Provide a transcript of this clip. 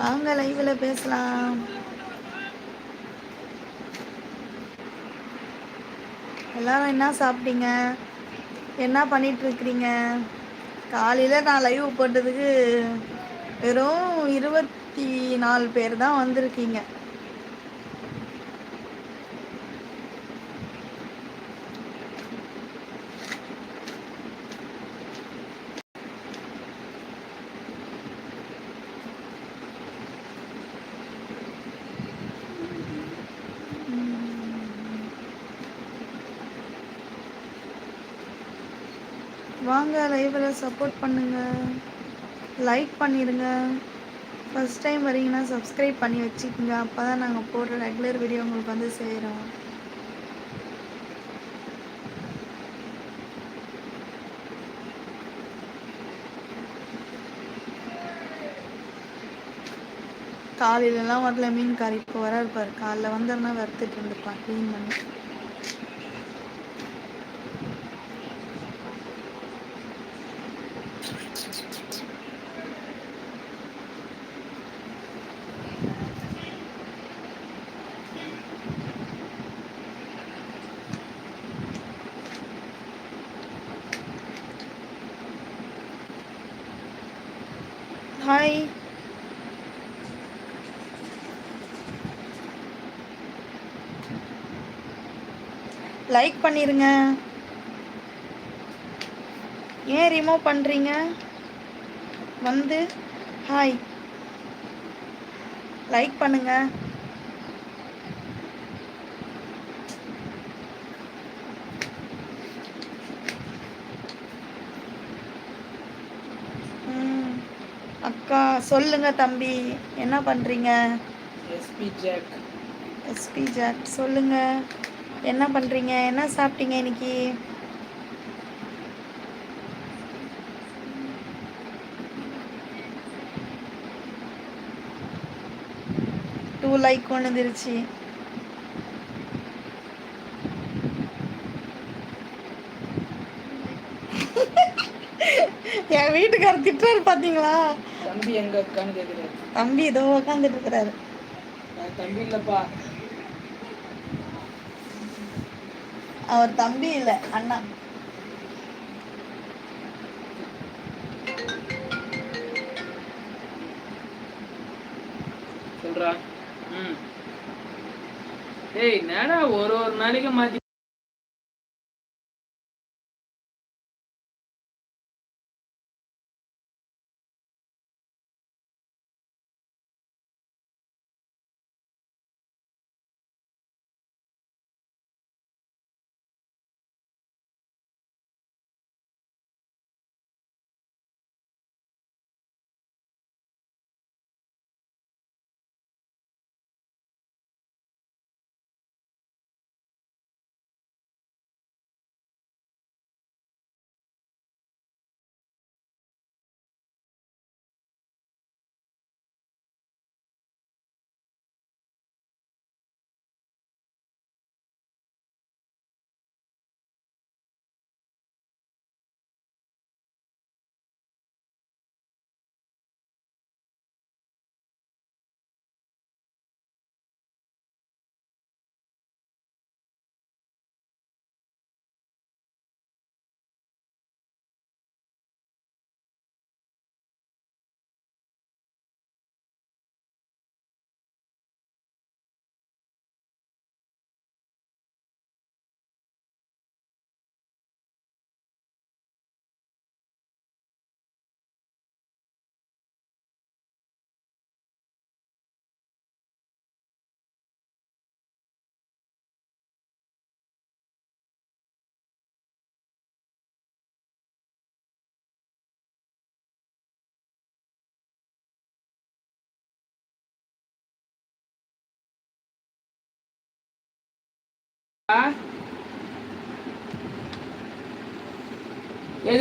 வாங்க லைவில் பேசலாம். எல்லாரும் என்ன சாப்பிட்டீங்க? என்ன பண்ணிட்டு இருக்கிறீங்க நான் லைவ் போட்டதுக்கு வெறும் இருபத்தி நாலு பேர் தான் வந்திருக்கீங்க. வாங்க லைவில் சப்போர்ட் பண்ணுங்க. லைக் பண்ணிடுங்க ஃபஸ்ட் டைம் வரீங்கன்னா சப்ஸ்கிரைப் பண்ணி வச்சுக்கோங்க. அப்போ தான் நாங்கள் போடுற ரெகுலர் வீடியோ உங்களுக்கு வந்து சேரும். காலையிலலாம் வரல மீன் கறி. இப்போ வர இருப்பார் காலைல வந்தோன்னா வறுத்துட்டு இருந்துப்பான் க்ளீன் பண்ணி. ஹாய் லைக் பண்ணிருங்க ஏன் ரிமூவ் பண்ணுறீங்க வந்து ஹாய் லைக் பண்ணுங்க. அக்கா சொல்லுங்க தம்பி என்ன பண்ணுறீங்க எஸ்பி ஜாக் எஸ்பி ஜாக் சொல்லுங்க. என்ன பண்ணுறீங்க என்ன சாப்பிட்டீங்க இன்னைக்கு? லைக் கொண்டு வந்துருச்சு. என் வீட்டுக்காரர் திட்டுறாரு பார்த்தீங்களா தம்பி எங்க கேக்குறாரு. தம்பி இதோ உட்காந்துட்டு இருக்கிறாரு. தம்பி இல்லப்பா. அவர் தம்பி இல்லை அண்ணா. சொல்றா. ஏய் என்னடா ஒரு ஒரு நாளைக்கு மாத்தி ఏది?